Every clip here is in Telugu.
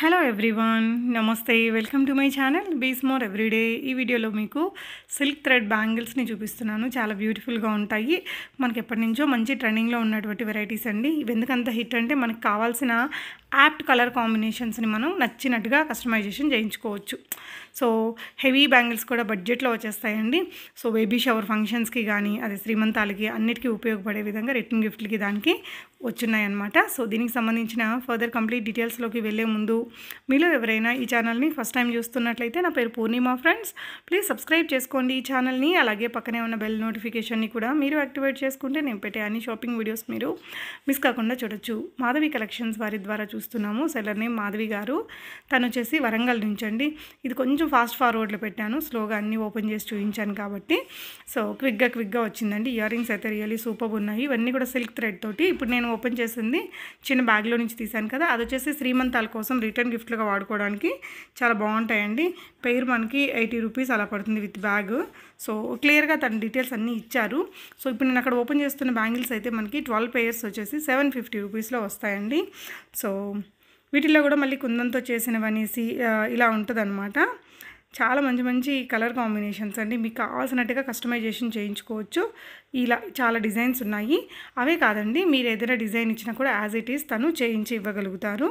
హలో ఎవ్రీవన్ నమస్తే welcome to my channel bees more everyday ఈ వీడియోలో మీకు సిల్క్ థ్రెడ్ బ్యాంగిల్స్ని చూపిస్తున్నాను. చాలా బ్యూటిఫుల్గా ఉంటాయి. మనకి ఎప్పటి నుంచో మంచి ట్రెండింగ్లో ఉన్నటువంటి వెరైటీస్ అండి. ఇవి ఎందుకంత హిట్ అంటే మనకు కావాల్సిన యాప్ట్ కలర్ కాంబినేషన్స్ని మనం నచ్చినట్టుగా కస్టమైజేషన్ చేయించుకోవచ్చు. సో హెవీ బ్యాంగిల్స్ కూడా బడ్జెట్లో వచ్చేస్తాయండి. సో బేబీ షవర్ ఫంక్షన్స్కి కానీ అదే శ్రీమంతాలకి అన్నిటికీ ఉపయోగపడే విధంగా రిటర్న్ గిఫ్ట్లకి దానికి వచ్చున్నాయన్నమాట. సో దీనికి సంబంధించిన ఫర్దర్ కంప్లీట్ డీటెయిల్స్లోకి వెళ్ళే ముందు మీలో ఎవరైనా ఈ ఛానల్ని ఫస్ట్ టైం చూస్తున్నట్లయితే నా పేరు పూర్ణిమ ఫ్రెండ్స్ ప్లీజ్ సబ్స్క్రైబ్ చేసుకోండి ఈ ఛానల్ని అలాగే పక్కనే ఉన్న బెల్ నోటిఫికేషన్ని కూడా మీరు యాక్టివేట్ చేసుకుంటే నేను పెట్టే అన్ని షాపింగ్ వీడియోస్ మీరు మిస్ కాకుండా చూడొచ్చు. మాధవి కలెక్షన్స్ వారి ద్వారా చూస్తున్నాము. సెల్లర్ నేమ్ మాధవి గారు. తను వచ్చేసి వరంగల్ నుంచి అండి. ఇది కొంచెం ఫాస్ట్ ఫార్వర్డ్లో పెట్టాను. స్లోగా అన్నీ ఓపెన్ చేసి చూపించాను కాబట్టి. సో క్విక్గా క్విక్గా వచ్చిందండి. ఇయర్ రింగ్స్ అయితే రియల్లీ సూపర్ ఉన్నాయి. ఇవన్నీ కూడా సిల్క్ థ్రెడ్ తోటి ఇప్పుడు నేను ఓపెన్ చేసింది చిన్న బ్యాగ్లో నుంచి తీసాను కదా. అది వచ్చేసి శ్రీమంతాల కోసం రిటర్న్ గిఫ్ట్లుగా వాడుకోవడానికి చాలా బాగుంటాయండి. పెయిర్ మనకి ఎయిటీ రూపీస్ అలా పడుతుంది విత్ బ్యాగ్. సో క్లియర్గా తన డీటెయిల్స్ అన్నీ ఇచ్చారు. సో ఇప్పుడు నేను అక్కడ ఓపెన్ చేస్తున్న బ్యాంగిల్స్ అయితే మనకి ట్వెల్వ్ పెయిర్స్ వచ్చేసి సెవెన్ ఫిఫ్టీ రూపీస్లో వస్తాయండి. సో వీటిలో కూడా మళ్ళీ కుందంతో చేసినవనేసి ఇలా ఉంటుందన్నమాట. చాలా మంచి మంచి కలర్ కాంబినేషన్స్ అండి. మీకు కావాల్సినట్టుగా కస్టమైజేషన్ చేయించుకోవచ్చు. ఇలా చాలా డిజైన్స్ ఉన్నాయి. అవే కాదండి మీరు ఏదైనా డిజైన్ ఇచ్చినా కూడా యాజ్ ఇట్ ఈస్ తను చేయించి ఇవ్వగలుగుతారు.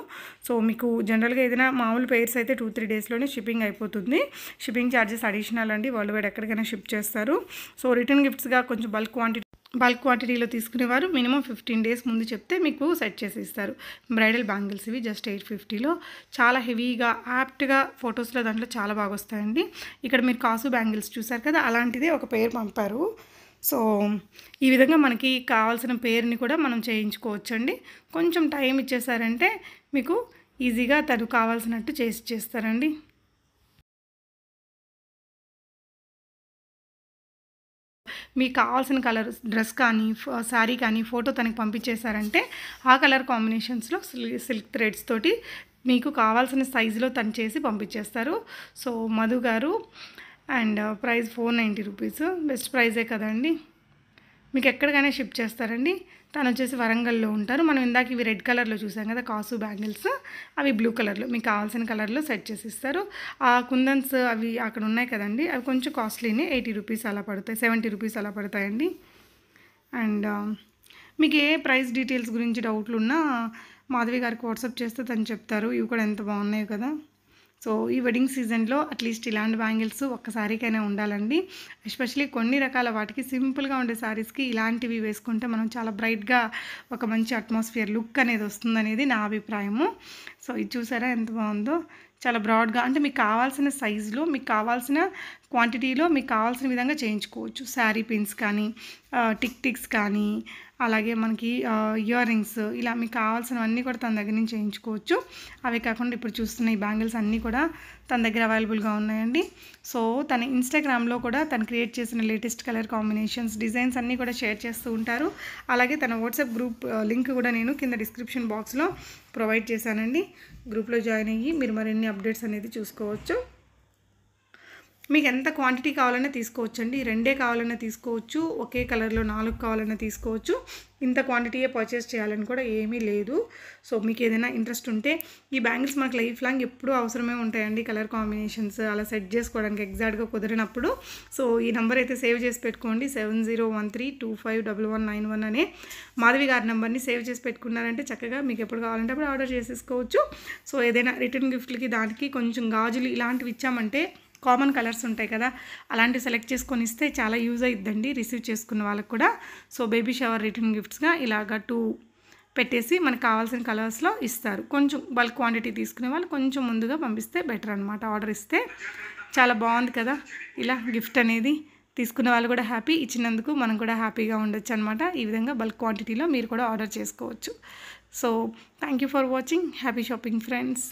సో మీకు జనరల్గా ఏదైనా మామూలు పేర్స్ అయితే టూ త్రీ డేస్లోనే షిప్పింగ్ అయిపోతుంది. షిప్పింగ్ ఛార్జెస్ అడిషనల్ అండి. వరల్డ్ వైడ్ ఎక్కడికైనా షిప్ చేస్తారు. సో రిటర్న్ గిఫ్ట్స్గా కొంచెం బల్క్ క్వాంటిటీ బల్క్ క్వాంటిటీలో తీసుకునేవారు. మినిమం ఫిఫ్టీన్ డేస్ ముందు చెప్తే మీకు సెట్ చేసి ఇస్తారు. బ్రైడల్ బ్యాంగిల్స్ ఇవి జస్ట్ ఎయిట్ ఫిఫ్టీలో. చాలా హెవీగా యాప్ట్గా ఫొటోస్లో దాంట్లో చాలా బాగా వస్తాయండి. ఇక్కడ మీరు కాసు బ్యాంగిల్స్ చూసారు కదా అలాంటిదే ఒక పేరు పంపారు. సో ఈ విధంగా మనకి కావాల్సిన పేరుని కూడా మనం చేయించుకోవచ్చండి. కొంచెం టైం ఇచ్చేసారంటే మీకు ఈజీగా తను కావాల్సినట్టు చేసి చేస్తారండి మీకు కావాల్సిన కలర్ డ్రెస్ కానీ శారీ కానీ ఫోటో తనకి పంపించేశారంటే ఆ కలర్ కాంబినేషన్స్లో సిల్క్ థ్రెడ్స్ తోటి మీకు కావాల్సిన సైజులో తను చేసి పంపించేస్తారు. సో మధు గారు and price four ninety rupees. Best ప్రైజే కదండి. మీకు ఎక్కడికైనా షిప్ చేస్తారండి. తను వచ్చేసి వరంగల్లో ఉంటారు. మనం ఇందాక ఇవి రెడ్ కలర్లో చూసాం కదా కాసు బ్యాంగిల్స్. అవి బ్లూ కలర్లో మీకు కావాల్సిన కలర్లో సెట్ చేసి ఇస్తారు ఆ కుందన్స్ అవి అక్కడ ఉన్నాయి కదండి. అవి కొంచెం కాస్ట్లీని ఎయిటీ రూపీస్ అలా పడతాయి సెవెంటీ రూపీస్ అలా పడతాయండి. అండ్ మీకు ఏ ప్రైస్ డీటెయిల్స్ గురించి డౌట్లు ఉన్నా మాధవి గారికి వాట్సాప్ చేస్తే తను చెప్తారు. ఇవి కూడా ఎంత బాగున్నాయి కదా. సో ఈ వెడ్డింగ్ సీజన్లో అట్లీస్ట్ ఇలాంటి బ్యాంగిల్స్ ఒక్కసారికైనా ఉండాలండి. ఎస్పెషలీ కొన్ని రకాల వాటికి సింపుల్గా ఉండే శారీస్కి ఇలాంటివి వేసుకుంటే మనం చాలా బ్రైట్గా ఒక మంచి అట్మాస్ఫియర్ లుక్ అనేది వస్తుందనేది నా అభిప్రాయము. సో ఇది చూసారా ఎంత బాగుందో? చాలా బ్రాడ్గా అంటే మీకు కావాల్సిన సైజులో మీకు కావాల్సిన క్వాంటిటీలో మీకు కావాల్సిన విధంగా చేయించుకోవచ్చు. శారీ పిన్స్ కానీ టిక్ టిక్స్ కానీ అలాగే మనకి ఇయర్ రింగ్స్ ఇలా మీకు కావాల్సినవన్నీ కూడా తన దగ్గర నుంచి చేయించుకోవచ్చు. అవే కాకుండా ఇప్పుడు చూస్తున్న ఈ బ్యాంగిల్స్ అన్నీ కూడా తన దగ్గర అవైలబుల్గా ఉన్నాయండి. సో తన ఇన్స్టాగ్రామ్లో కూడా తను క్రియేట్ చేసిన లేటెస్ట్ కలర్ కాంబినేషన్స్ డిజైన్స్ అన్నీ కూడా షేర్ చేస్తూ ఉంటారు. అలాగే తన వాట్సాప్ గ్రూప్ లింక్ కూడా నేను కింద డిస్క్రిప్షన్ బాక్స్లో ప్రొవైడ్ చేశానండి. గ్రూప్లో జాయిన్ అయ్యి మీరు మరిన్ని అప్డేట్స్ అనేది చూసుకోవచ్చు. మీకు ఎంత క్వాంటిటీ కావాలన్నా తీసుకోవచ్చు అండి రెండే కావాలన్నా తీసుకోవచ్చు. ఒకే కలర్లో నాలుగు కావాలన్నా తీసుకోవచ్చు. ఇంత క్వాంటిటీయే పర్చేస్ చేయాలని కూడా ఏమీ లేదు. సో మీకు ఏదైనా ఇంట్రెస్ట్ ఉంటే ఈ బ్యాంగిల్స్ మనకు లైఫ్ లాంగ్ ఎప్పుడూ అవసరమే ఉంటాయండి. కలర్ కాంబినేషన్స్ అలా సెట్ చేసుకోవడానికి ఎగ్జాక్ట్గా కుదిరినప్పుడు. సో ఈ నెంబర్ అయితే సేవ్ చేసి పెట్టుకోండి. Seven zero one three two five double one nine one అనే మాధవి గారి నెంబర్ని సేవ్ చేసి పెట్టుకున్నారంటే చక్కగా మీకు ఎప్పుడు కావాలంటే అప్పుడు ఆర్డర్ చేసేసుకోవచ్చు. సో ఏదైనా రిటర్న్ గిఫ్ట్లకి దానికి కొంచెం గాజులు ఇలాంటివి ఇచ్చామంటే కామన్ కలర్స్ ఉంటాయి కదా అలాంటివి సెలెక్ట్ చేసుకొని ఇస్తే చాలా యూజ్ అయిద్దండి రిసీవ్ చేసుకున్న వాళ్ళకి కూడా. సో బేబీ షవర్ రిటర్న్ గిఫ్ట్స్గా ఇలాగ టూ పెట్టేసి మనకు కావాల్సిన కలర్స్లో ఇస్తారు. కొంచెం బల్క్ క్వాంటిటీ తీసుకునే వాళ్ళు కొంచెం ముందుగా పంపిస్తే బెటర్ అనమాట ఆర్డర్ ఇస్తే చాలా బాగుంది కదా. ఇలా గిఫ్ట్ అనేది తీసుకున్న వాళ్ళు కూడా హ్యాపీ ఇచ్చినందుకు మనం కూడా హ్యాపీగా ఉండొచ్చు అనమాట ఈ విధంగా బల్క్ క్వాంటిటీలో మీరు కూడా ఆర్డర్ చేసుకోవచ్చు. So thank you for watching happy shopping friends